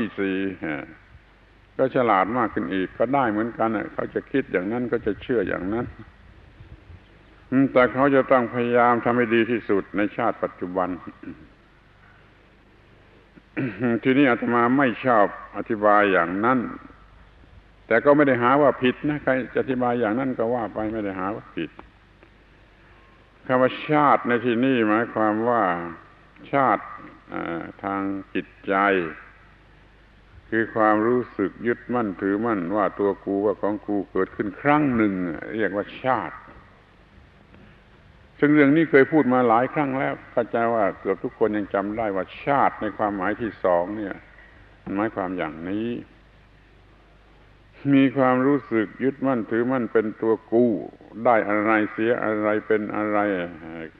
ที่สี่ก็ฉลาดมากขึ้นอีก ก็ได้เหมือนกันเขาจะคิดอย่างนั้นก็จะเชื่ออย่างนั้นแต่เขาจะต้องพยายามทำให้ดีที่สุดในชาติปัจจุบัน ทีนี้อาตมาไม่ชอบอธิบายอย่างนั้น แต่ก็ไม่ได้หาว่าผิดนะใครจะอธิบายอย่างนั้นก็ว่าไปไม่ได้หาว่าผิดคำว่าชาติในที่นี้หมายความว่าชาติทางจิตใจ คือความรู้สึกยึดมั่นถือมั่นว่าตัวกูว่าของกูเกิดขึ้นครั้งหนึ่ง เรียกว่าชาติ ซึ่งเรื่องนี้เคยพูดมาหลายครั้งแล้วเข้าใจว่าเกือบทุกคนยังจำได้ว่าชาติในความหมายที่สองเนี่ยมันหมายความอย่างนี้ มีความรู้สึกยึดมั่นถือมั่นเป็นตัวกูได้อะไรเสียอะไรเป็นอะไร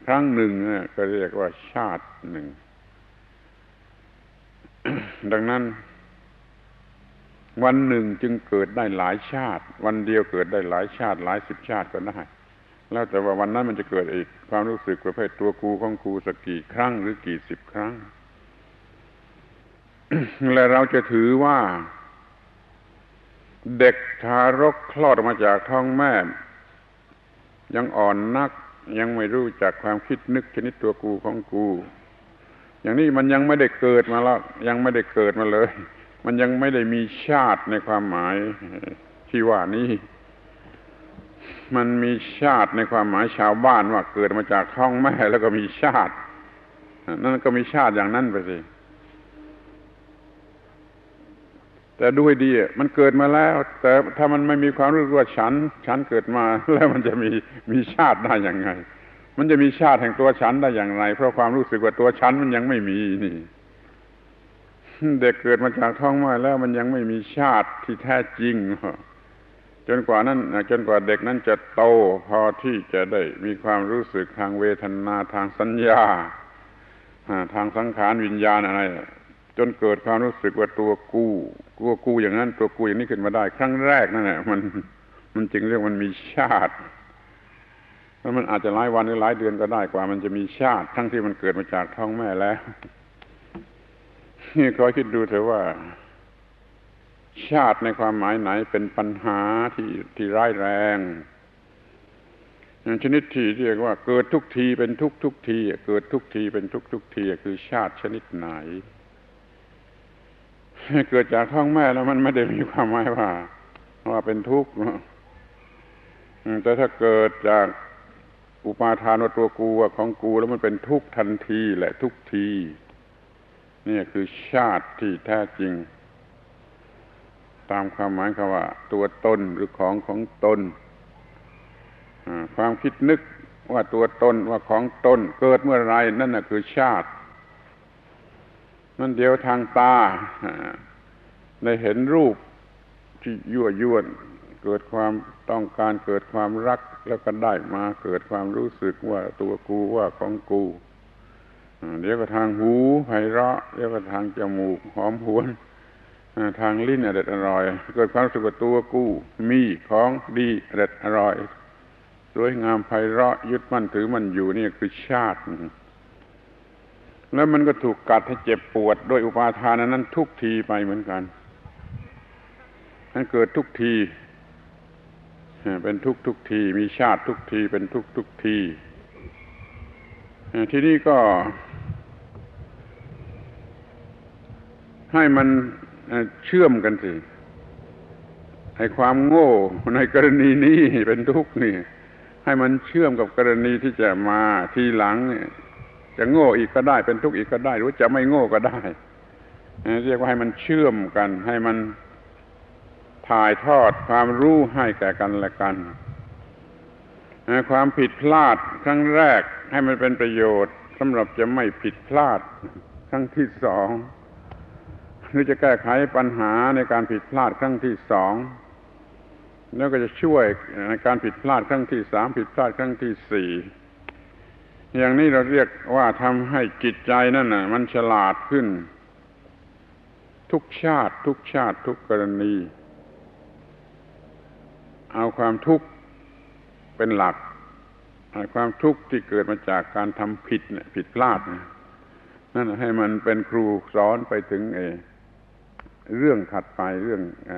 ครั้งหนึ่งก็เรียกว่าชาติหนึ่ง ดังนั้น วันหนึ่งจึงเกิดได้หลายชาติ วันเดียวเกิดได้หลายชาติ หลายสิบชาติก็ได้แล้วแต่ว่าวันนั้นมันจะเกิดอีกความรู้สึกประเภทตัวกูของกูสักกี่ครั้งหรือกี่สิบครั้ง และเราจะถือว่า เด็กทารกคลอดออกมาจากท้องแม่ ยังอ่อนนักยังไม่รู้จักความคิดนึกชนิดตัวกูของกู อย่างนี้มันยังไม่ได้เกิดมาแล้วยังไม่ได้เกิดมาเลย มันยังไม่ได้มีชาติในความหมายที่ว่านี้ มันมีชาติในความหมายชาวบ้านว่าเกิดมาจากท้องแม่แล้วก็มีชาติ นั่นก็มีชาติอย่างนั้นไปสิแต่ด้วยดีมันเกิดมาแล้ว แต่ถ้ามันไม่มีความรู้ว่าฉัน ฉันเกิดมาแล้วมันจะมีมีชาติได้อย่างไง มันจะมีชาติแห่งตัวฉันได้อย่างไร เพราะความรู้สึกว่าตัวฉันมันยังไม่มีนี่ เด็กเกิดมาจากท้องแม่แล้วมันยังไม่มีชาติที่แท้จริง จนกว่านั้นจนกว่าเด็กนั้นจะโตพอที่จะได้มีความรู้สึกทางเวทนาทางสัญญาทางสังขารวิญญาณอะไรจนเกิดความรู้สึกว่าตัวกู้ตัวกูอย่างนั้น ตัวกูอย่างนี้ขึ้นมาได้ ครั้งแรกนั่นแหละมันมันจึงเรียกมันมีชาติแล้วมันอาจจะหลายวันหรือหลายเดือนก็ได้กว่า มันจะมีชาติ ทั้งที่มันเกิดมาจากท้องแม่แล้ว คอยคิดดูเถอะว่า ชาติในความหมายไหนเป็นปัญหาที่ที่ร้ายแรงชนิดที่เรียกว่าเกิดทุกทีเป็นทุกทุกทีเกิดทุกทีเป็นทุกทุกทีคือชาติชนิดไหน เกิดจากท้องแม่แล้วมันไม่ได้มีความหมายว่า ว่าเป็นทุกข์แต่ถ้าเกิดจากอุปาทานว่าตัวกูของกูแล้วมันเป็นทุกข์ทันทีแหละทุกที นี่คือชาติที่แท้จริง ตามความหมายคำว่า ตัวตนหรือของของตนความคิดนึกว่าตัวตนว่าของตนเกิดเมื่อไรนั่นน่ะคือชาติ นั่นเดียวทางตาในเห็นรูปที่ยั่วยวนเกิดความต้องการเกิดความรักแล้วก็ได้มาเกิดความรู้สึกว่าตัวกูว่าของกู เดี๋ยวก็ทางหูไพเราะเดี๋ยวก็ทางจมูกหอมหวนทางลิ้นอร่อยอร่อย เกิดความสึกตัวกู้มีของดีอร่อยอร่อยสวยงามไพเราะยึดมั่นถือมันอยู่นี่คือชาติ แล้วมันก็ถูกกัดให้เจ็บปวด โดยอุปาทานนั้น ทุกทีไปเหมือนกันมันเกิดทุกทีเป็นทุกทุกที มีชาติทุกทีเป็นทุกทุกที ที่นี่ก็ ให้มันเชื่อมกันสิให้ความโง่ในกรณีนี้เป็นทุกข์นี่ ให้มันเชื่อมกับกรณีที่จะมาทีหลังจะโง่อีกก็ได้เป็นทุกข์อีกก็ได้ หรือจะไม่โง่ก็ได้เรียกว่าให้มันเชื่อมกัน ให้มันถ่ายทอดความรู้ให้แก่กันและกันความผิดพลาดครั้งแรกให้มันเป็นประโยชน์สำหรับจะไม่ผิดพลาดครั้งที่สอง หรือจะแก้ไขปัญหาในการผิดพลาดครั้งที่สองแล้วก็จะช่วยในการผิดพลาดครั้งที่สามผิดพลาดครั้งที่สี่อย่างนี้เราเรียกว่าทำให้จิตใจนั่นน่ะ มันฉลาดขึ้น ทุกชาติทุกชาติทุกกรณี เอาความทุกข์เป็นหลักความทุกข์ที่เกิดมาจากการทำผิดเนี่ยผิดพลาดนั่นให้มันเป็นครูสอนไปถึงเอง เรื่องถัดไปเรื่องอ